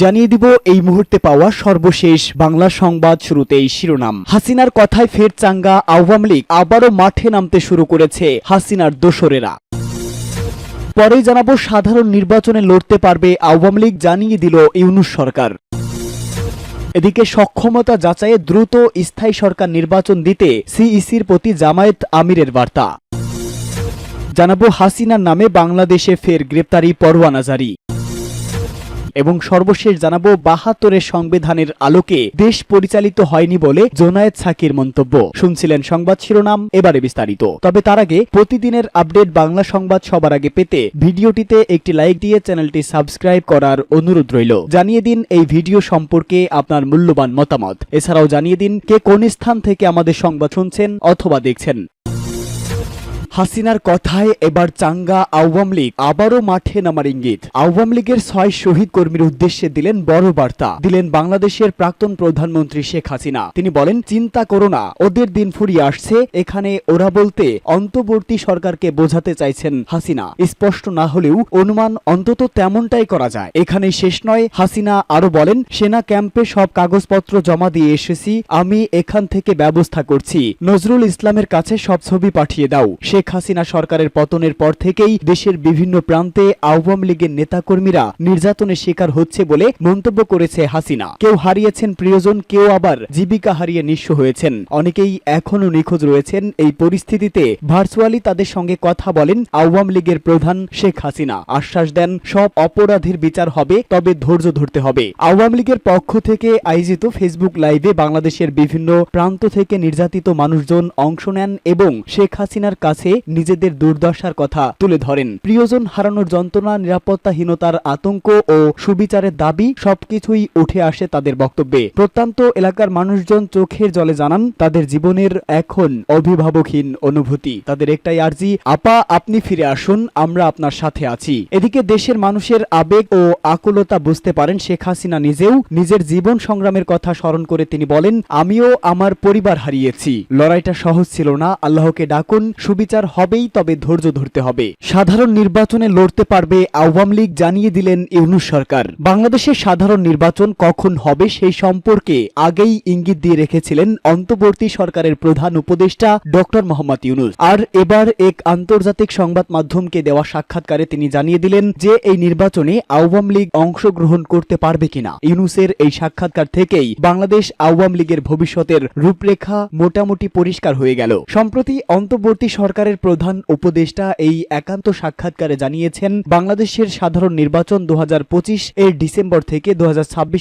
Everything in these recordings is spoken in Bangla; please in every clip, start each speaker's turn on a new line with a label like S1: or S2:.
S1: জানিয়ে দিব, এই মুহূর্তে পাওয়া সর্বশেষ বাংলা সংবাদ শুরুতেই শিরোনাম। হাসিনার কথায় ফের চাঙ্গা আওয়ামী লীগ আবারও মাঠে নামতে শুরু করেছে হাসিনার দোসরেরা। পরেই জানাব, সাধারণ নির্বাচনে লড়তে পারবে আওয়ামী লীগ জানিয়ে দিল ইউনুস সরকার। এদিকে সক্ষমতা যাচাইয়ে দ্রুত স্থায়ী সরকার নির্বাচন দিতে সিইসির প্রতি জামায়াত আমিরের বার্তা। জানাব, হাসিনার নামে বাংলাদেশে ফের গ্রেপ্তারি পরোয়ানা জারি। এবং সর্বশেষ জানাব, বাহাত্তরের সংবিধানের আলোকে দেশ পরিচালিত হয়নি বলে জোনায়েদ সাকির মন্তব্য। শুনছিলেন সংবাদ শিরোনাম, এবারে বিস্তারিত। তবে তার আগে প্রতিদিনের আপডেট বাংলা সংবাদ সবার আগে পেতে ভিডিওটিতে একটি লাইক দিয়ে চ্যানেলটি সাবস্ক্রাইব করার অনুরোধ রইল। জানিয়ে দিন এই ভিডিও সম্পর্কে আপনার মূল্যবান মতামত। এছাড়াও জানিয়ে দিন কে কোন স্থান থেকে আমাদের সংবাদ শুনছেন অথবা দেখছেন। হাসিনার কথায় এবার চাঙ্গা আওয়ামী লীগ। আবারও মাঠে নামার ইঙ্গিত। আওয়ামী লীগের ছয় শহীদ কর্মীর উদ্দেশ্যে দিলেন বড় বার্তা। দিলেন বাংলাদেশের প্রাক্তন প্রধানমন্ত্রী শেখ হাসিনা। তিনি বলেন, চিন্তা করো না, ওদের দিন ফুরিয়ে আসছে। এখানে ওরা বলতে অন্তর্বর্তী সরকারকে বোঝাতে চাইছেন হাসিনা। স্পষ্ট না হলেও অনুমান অন্তত তেমনটাই করা যায়। এখানে শেষ নয়। হাসিনা আরও বলেন, সেনা ক্যাম্পে সব কাগজপত্র জমা দিয়ে এসেছি। আমি এখান থেকে ব্যবস্থা করছি। নজরুল ইসলামের কাছে সব ছবি পাঠিয়ে দাও। শেখ হাসিনা সরকারের পতনের পর থেকেই দেশের বিভিন্ন প্রান্তে আওয়ামী লীগের নেতাকর্মীরা নির্যাতনের শিকার হচ্ছে বলে মন্তব্য করেছে হাসিনা। কেউ হারিয়েছেন প্রিয়জন, কেউ আবার জীবিকা হারিয়ে নিঃস্ব হয়েছেন। অনেকেই এখনও নিখোঁজ রয়েছেন এই পরিস্থিতিতে। ভার্চুয়ালি তাদের সঙ্গে কথা বলেন আওয়ামী লীগের প্রধান শেখ হাসিনা। আশ্বাস দেন, সব অপরাধের বিচার হবে, তবে ধৈর্য ধরতে হবে। আওয়ামী লীগের পক্ষ থেকে আয়োজিত ফেসবুক লাইভে বাংলাদেশের বিভিন্ন প্রান্ত থেকে নির্যাতিত মানুষজন অংশ নেন এবং শেখ হাসিনার কাছে নিজেদের দুর্দশার কথা তুলে ধরেন। প্রিয়জন হারানোর যন্ত্রণা, নিরাপত্তাহীনতার আতঙ্ক ও সুবিচারের দাবি সবকিছুই উঠে আসে তাদের বক্তব্যে। প্রত্যন্ত এলাকার মানুষজন চোখের জলে জানান, তাদের জীবনের এখন অভিভাবকহীন অনুভূতি। তাদের একটাই আর্জি, আপা, আপনি ফিরে আসুন, আমরা আপনার সাথে আছি। এদিকে দেশের মানুষের আবেগ ও আকুলতা বুঝতে পারেন শেখ হাসিনা নিজেও। নিজের জীবন সংগ্রামের কথা স্মরণ করে তিনি বলেন, আমিও আমার পরিবার হারিয়েছি। লড়াইটা সহজ ছিল না, আল্লাহকে ডাকুন, সুবিচার হবেই তবে ধৈর্য ধরতে হবে। সাধারণ নির্বাচনে লড়তে পারবে আওয়ামী লীগ জানিয়ে দিলেন ইউনুস সরকার। বাংলাদেশের সাধারণ নির্বাচন কখন হবে সেই সম্পর্কে আগেই ইঙ্গিত দিয়ে রেখেছিলেন অন্তর্বর্তী সরকারের প্রধান উপদেষ্টা ডক্টর মোহাম্মদ ইউনুস। আর এবার এক আন্তর্জাতিক সংবাদ মাধ্যমকে দেওয়া সাক্ষাৎকারে তিনি জানিয়ে দিলেন যে এই নির্বাচনে আওয়ামী লীগ অংশগ্রহণ করতে পারবে কিনা। ইউনুসের এই সাক্ষাৎকার থেকেই বাংলাদেশ আওয়ামী লীগের ভবিষ্যতের রূপরেখা মোটামুটি পরিষ্কার হয়ে গেল। সম্প্রতি অন্তর্বর্তী সরকারের প্রধান উপদেষ্টা এই একান্ত সাক্ষাৎকারে জানিয়েছেন, বাংলাদেশের সাধারণ নির্বাচন দু এর ডিসেম্বর থেকে দু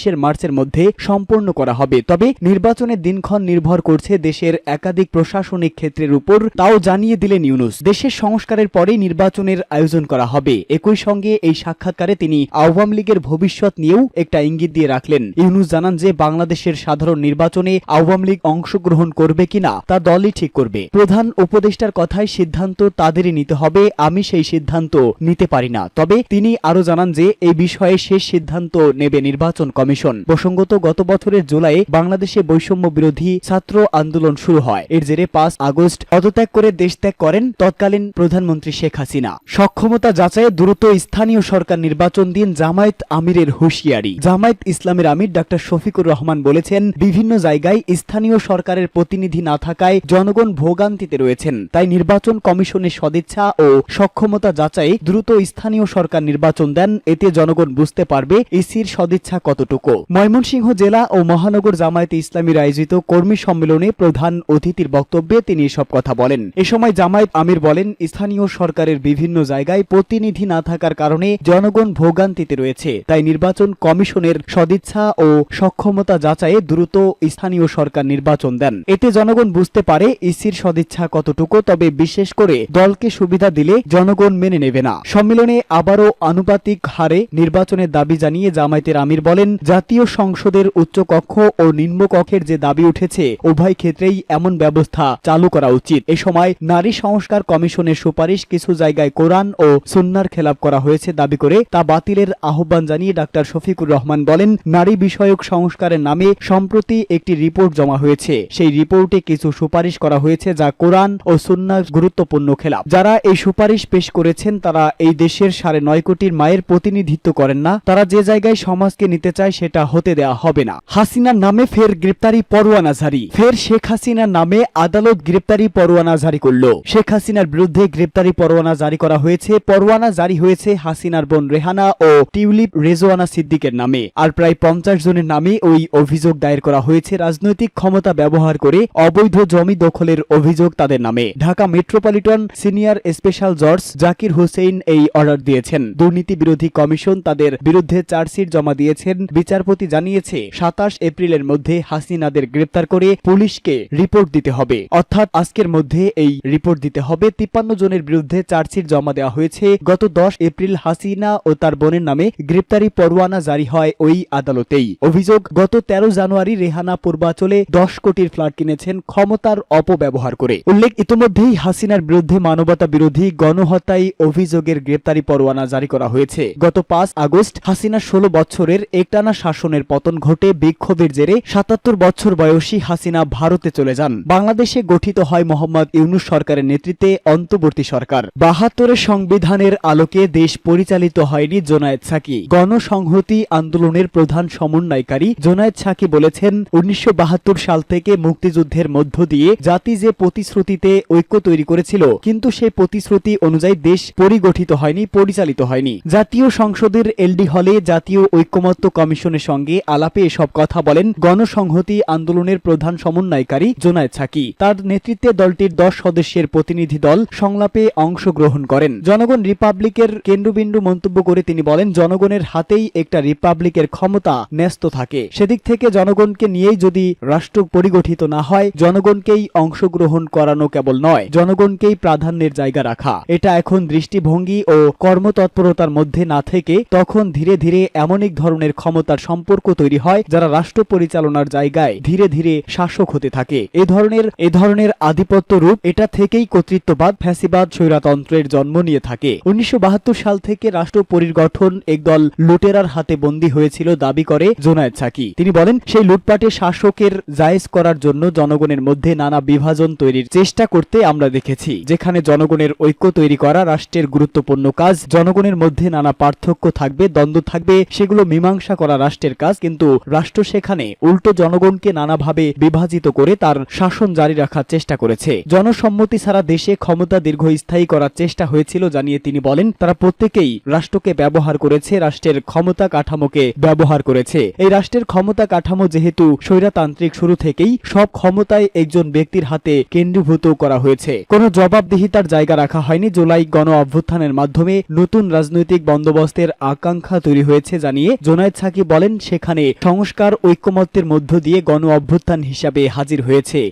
S1: এর মার্চের মধ্যে সম্পন্ন করা হবে। তবে নির্বাচনের দিনক্ষণ নির্ভর করছে দেশের একাধিক প্রশাসনিক ক্ষেত্রের উপর, তাও জানিয়ে দিলেন ইউনুস। দেশের সংস্কারের পরেই নির্বাচনের আয়োজন করা হবে। একই সঙ্গে এই সাক্ষাৎকারে তিনি আওয়ামী লীগের ভবিষ্যৎ নিয়েও একটা ইঙ্গিত দিয়ে রাখলেন। ইউনুস জানান যে, বাংলাদেশের সাধারণ নির্বাচনে আওয়ামী লীগ অংশগ্রহণ করবে কিনা, তা দলই ঠিক করবে। প্রধান উপদেষ্টার কথায় সিদ্ধান্ত তাদেরই নিতে হবে, আমি সেই সিদ্ধান্ত নিতে পারি না। তবে তিনি আরও জানান যে, এই বিষয়ে শেষ সিদ্ধান্ত নেবে নির্বাচন কমিশন। প্রসঙ্গত গত বছরের জুলাইয়ে বাংলাদেশে বৈষম্য বিরোধী ছাত্র আন্দোলন শুরু হয়। এর জেরে পাঁচ আগস্ট পদত্যাগ করে দেশ ত্যাগ করেন তৎকালীন প্রধানমন্ত্রী শেখ হাসিনা। সক্ষমতা যাচাইয়ে দ্রুত স্থানীয় সরকার নির্বাচন দিন জামায়াত আমিরের হুঁশিয়ারি। জামায়াত ইসলামের আমির ডাক্তার শফিকুর রহমান বলেছেন, বিভিন্ন জায়গায় স্থানীয় সরকারের প্রতিনিধি না থাকায় জনগণ ভোগান্তিতে রয়েছেন। তাই নির্বাচন কমিশনের সদিচ্ছা ও সক্ষমতা যাচাই দ্রুত স্থানীয় সরকার নির্বাচন দেন, এতে জনগণ বুঝতে পারবে ইসির সদিচ্ছা কতটুকু। ময়মনসিংহ জেলা ও মহানগর জামায়াতে ইসলামীর আয়োজিত কর্মী সম্মেলনে প্রধান অতিথির বক্তব্যে তিনি এসব কথা বলেন। এ সময় জামায়াত আমির বলেন, স্থানীয় সরকারের বিভিন্ন জায়গায় প্রতিনিধি না থাকার কারণে জনগণ ভোগান্তিতে রয়েছে। তাই নির্বাচন কমিশনের সদিচ্ছা ও সক্ষমতা যাচাইয়ে দ্রুত স্থানীয় সরকার নির্বাচন দেন। এতে জনগণ বুঝতে পারে ইসির সদিচ্ছা কতটুকু, তবে বিশেষ করে দলকে সুবিধা দিলে জনগণ মেনে নেবে না। সম্মেলনে আবারও আনুপাতিক হারে নির্বাচনের দাবি জানিয়ে জামায়াতের আমির বলেন, জাতীয় সংসদের উচ্চ কক্ষ ও নিম্ন কক্ষের যে দাবি উঠেছে, উভয় ক্ষেত্রেই এমন ব্যবস্থা চালু করা উচিত। এ সময় নারী সংস্কার কমিশনের সুপারিশ কিছু জায়গায় কোরআন ও সুন্নার খেলাপ করা হয়েছে দাবি করে তা বাতিলের আহ্বান জানিয়ে ডাক্তার শফিকুর রহমান বলেন, নারী বিষয়ক সংস্কারের নামে সম্প্রতি একটি রিপোর্ট জমা হয়েছে। সেই রিপোর্টে কিছু সুপারিশ করা হয়েছে যা কোরআন ও সুন্না গুরুত্বপূর্ণ খেলাপ। যারা এই সুপারিশ পেশ করেছেন, তারা এই দেশের সাড়ে নয় কোটির মায়ের প্রতিনিধিত্ব করেন না। তারা যে জায়গায় সমাজকে নিতে চায়, সেটা হতে দেয়া হবে না। হাসিনার নামে ফের গ্রেপ্তারি পরোয়ানা জারি। ফের শেখ হাসিনার নামে আদালত গ্রেপ্তারি পরোয়ানা জারি করল। শেখ হাসিনার বিরুদ্ধে গ্রেপ্তারি পরোয়ানা জারি করা হয়েছে। পরোয়ানা জারি হয়েছে হাসিনার বোন রেহানা ও টিউলিপ রেজোয়ানা সিদ্দিকের নামে। আর প্রায় পঞ্চাশ জনের নামে ওই অভিযোগ দায়ের করা হয়েছে। রাজনৈতিক ক্ষমতা ব্যবহার করে অবৈধ জমি দখলের অভিযোগ তাদের নামে। ঢাকা মেট্রোপলিটন সিনিয়র স্পেশাল জজ জাকির হোসেন এই অর্ডার দিয়েছেন। দুর্নীতি বিরোধী কমিশন তাদের বিরুদ্ধে চার্জশিট জমা দিয়েছেন। বিচারপতি জানিয়েছে, সাতাশ এপ্রিলের মধ্যে হাসিনাদের গ্রেপ্তার করে পুলিশকে রিপোর্ট দিতে হবে। অর্থাৎ আজকের মধ্যে এই রিপোর্ট দিতে হবে। তিপ্পান্ন জনের বিরুদ্ধে চার্জশিট জমা দেওয়া হয়েছে। গত দশ এপ্রিল হাসিনা ও তার বোনের নামে গ্রেপ্তারি পরোয়ানা জারি হয় ওই আদালতেই। অভিযোগ, গত তেরো জানুয়ারি রেহানা পূর্বাচলে দশ কোটির ফ্ল্যাট কিনেছেন ক্ষমতার অপব্যবহার করে। উল্লেখ, ইতিমধ্যেই হাসিনার বিরুদ্ধে মানবতা বিরোধী গণহত্যায় অভিযোগের গ্রেপ্তারি পরোয়ানা জারি করা হয়েছে। গত পাঁচ আগস্ট হাসিনা ষোলো বছরের একটানা শাসনের পতন ঘটে বিক্ষোভের জেরে সাতাত্তর বছর বয়সী হাসিনা ভারতে চলে যান। বাংলাদেশে গঠিত হয় মোহাম্মদ ইউনুস সরকারের নেতৃত্বে অন্তর্বর্তী সরকার। বাহাত্তরের সংবিধানের আলোকে দেশ পরিচালিত হয়নি জোনায়েদ সাকি। গণসংহতি আন্দোলনের প্রধান সমন্বয়কারী জোনায়েদ সাকি বলেছেন, উনিশশো বাহাত্তর সাল থেকে মুক্তিযুদ্ধের মধ্য দিয়ে জাতি যে প্রতিশ্রুতিতে ঐক্য তৈরি করেছিল, কিন্তু সেই প্রতিশ্রুতি অনুযায়ী দেশ পরিগঠিত হয়নি, পরিচালিত হয়নি। জাতীয় সংসদের এলডি হলে জাতীয় ঐক্যমত্য কমিশনের সঙ্গে আলাপে এসব কথা বলেন গণসংহতি আন্দোলনের প্রধান সমন্বয়কারী জোনায়েদ সাকি। তার নেতৃত্বে দলটির দশ সদস্যের প্রতিনিধি দল সংলাপে অংশগ্রহণ করেন। জনগণ রিপাবলিকের কেন্দ্রবিন্দু মন্তব্য করে তিনি বলেন, জনগণের হাতেই একটা রিপাবলিকের ক্ষমতা ন্যস্ত থাকে। সেদিক থেকে জনগণকে নিয়েই যদি রাষ্ট্র পরিগঠিত না হয়, জনগণকেই অংশগ্রহণ করানো কেবল নয়। জনগণকেই প্রাধান্যের জায়গা রাখা। এটা এখন দৃষ্টিভঙ্গি ও কর্মতৎপরতার মধ্যে না থেকে তখন ধীরে ধীরে এমন এক ধরনের ক্ষমতার সম্পর্ক তৈরি হয়, যারা রাষ্ট্র পরিচালনার জায়গায় ধীরে ধীরে শাসক হতে থাকে। এ ধরনের এ ধরনের আধিপত্য রূপ এটা থেকেই কর্তৃত্ববাদ, ফ্যাসিবাদ, স্বৈরাতন্ত্রের জন্ম নিয়ে থাকে। উনিশশো বাহাত্তর সাল থেকে রাষ্ট্র পরিগঠন একদল লুটেরার হাতে বন্দী হয়েছিল দাবি করে জোনায়েদ সাকি। তিনি বলেন, সেই লুটপাটে শাসকের জায়েজ করার জন্য জনগণের মধ্যে নানা বিভাজন তৈরির চেষ্টা করতে আমরা দেখেছি, যেখানে জনগণের ঐক্য তৈরি করা রাষ্ট্রের গুরুত্বপূর্ণ কাজ, জনগণের মধ্যে নানা পার্থক্য থাকবে, দ্বন্দ্ব থাকবে, সেগুলো মীমাংসা করা রাষ্ট্রের কাজ, কিন্তু রাষ্ট্র সেখানে উল্টো জনগণকে নানাভাবে বিভাজিত করে তার শাসন জারি রাখার চেষ্টা করেছে। জনসম্মতি ছাড়া দেশে ক্ষমতা দীর্ঘস্থায়ী করার চেষ্টা হয়েছিল জানিয়ে তিনি বলেন, তারা প্রত্যেকেই রাষ্ট্রকে ব্যবহার করেছে, রাষ্ট্রের ক্ষমতা কাঠামোকে ব্যবহার করেছে। এই রাষ্ট্রের ক্ষমতা কাঠামো যেহেতু স্বৈরাতান্ত্রিক শুরু থেকেই সব ক্ষমতায় একজন ব্যক্তির হাতে কেন্দ্রীভূত করা হয়েছে। কোনো জবাবদিহিতার জায়গা রাখা হয়নি। জুলাই গণ অভ্যুত্থানের মাধ্যমে নতুন রাজনৈতিক বন্দোবস্তের আকাঙ্ক্ষা তৈরি হয়েছে জানিয়ে জোনায়দ সাকি বলেন, সেখানে সংস্কার ঐক্যমত্যের মধ্য দিয়ে গণ অভ্যুত্থান হিসাবে হাজির হয়েছে।